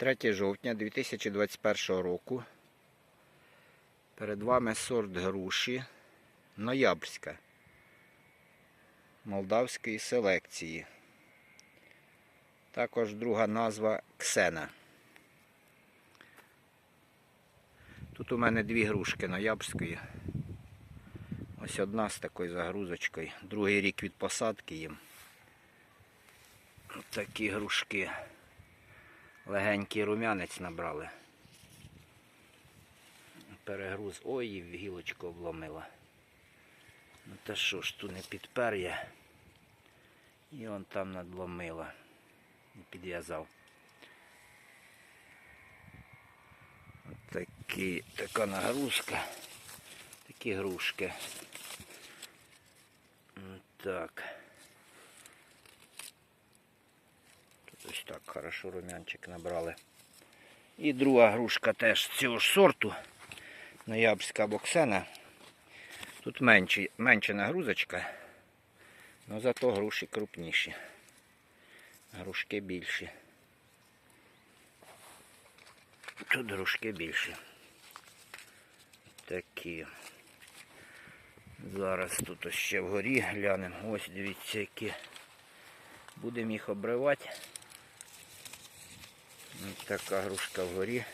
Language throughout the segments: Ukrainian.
3 жовтня 2021 року. Перед вами сорт груші Ноябрьська молдавської селекції. Також друга назва Ксена. Тут у мене дві грушки ноябрьської. Ось одна з такою загрузочкою. Другий рік від посадки їм. Такі грушки. Легенький рум'янець набрали. Перегруз. Ой, гілочку обломила. Ну та що ж, тут не підпер я. І он там надломила. Підв'язав. Такі, така нагрузка. Такі грушки. М, Так. Тут ось так хорошо рум'янчик набрали. І друга грушка теж цього ж сорту. Ноябрьська боксена. Тут менше, менша нагрузочка, але зато груші крупніші. Грушки більші. Тут грушки більші. Такі. Зараз тут ось ще вгорі глянемо. Ось дивіться, які. Будемо їх обривати. Ось така грушка вгорі.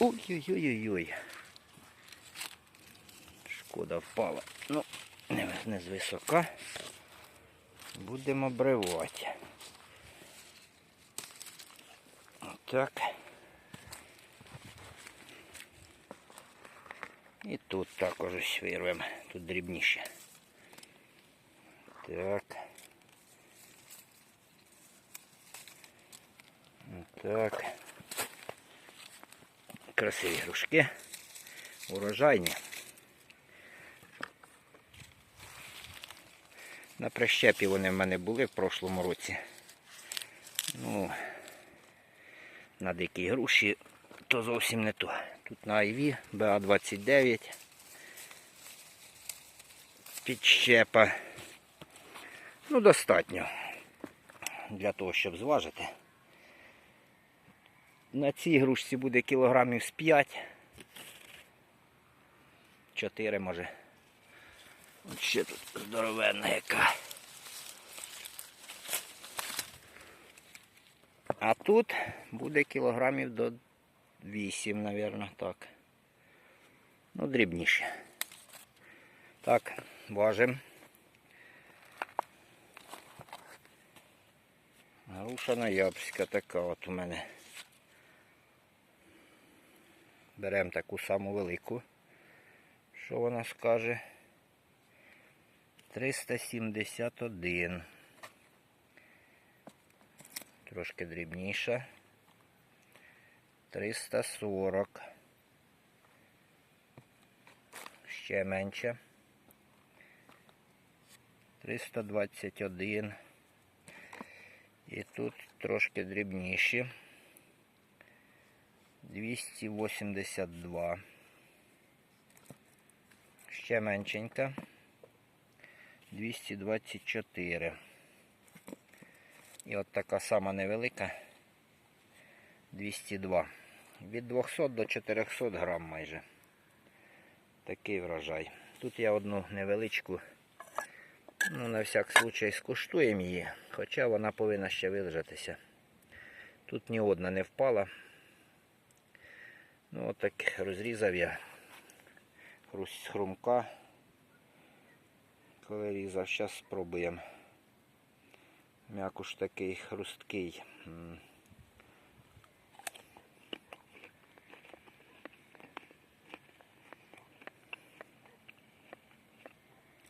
Ой-ой-ой-ой. Шкода впала. Ну, не, з висока. Будемо обривати. Так. І тут також ось вирвемо. Тут дрібніше. Так. Так. Красиві грушки. Урожайні. На прищепі вони в мене були в прошлому році. Ну, на дикій груші то зовсім не то. Тут на IV БА-29. Підщепа. Ну, достатньо для того, щоб зважити. На цій грушці буде кілограмів з 5. 4 може. От ще тут здоровенна яка. А тут буде кілограмів до 8, мабуть, так. Ну, дрібніше. Так, важимо. Груша ноябрьська така от у мене. Беремо таку саму велику. Що вона скаже? 371. Трошки дрібніша. 340. Ще менше. 321. І тут трошки дрібніші. 282. Ще меншенька. 224. І от така сама невелика. 202. Від 200 до 400 грам майже. Такий врожай. Тут я одну невеличку, ну, на всяк случай скуштуємо її, хоча вона повинна ще вилежатися. Тут ні одна не впала. Ну, отак розрізав я хрумка. Коли різав, зараз спробуємо. М'якуш такий хрусткий.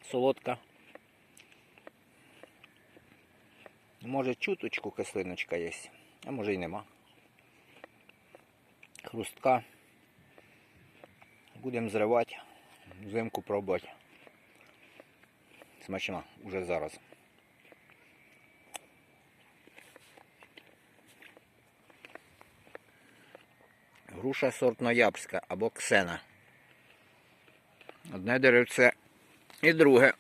Солодка. Може чуточку кислиночка є, а може й нема. Хрустка. Будемо зривати, взимку пробувати. Смачно, уже зараз. Груша сорт ноябрська або ксена. Одне деревце і друге.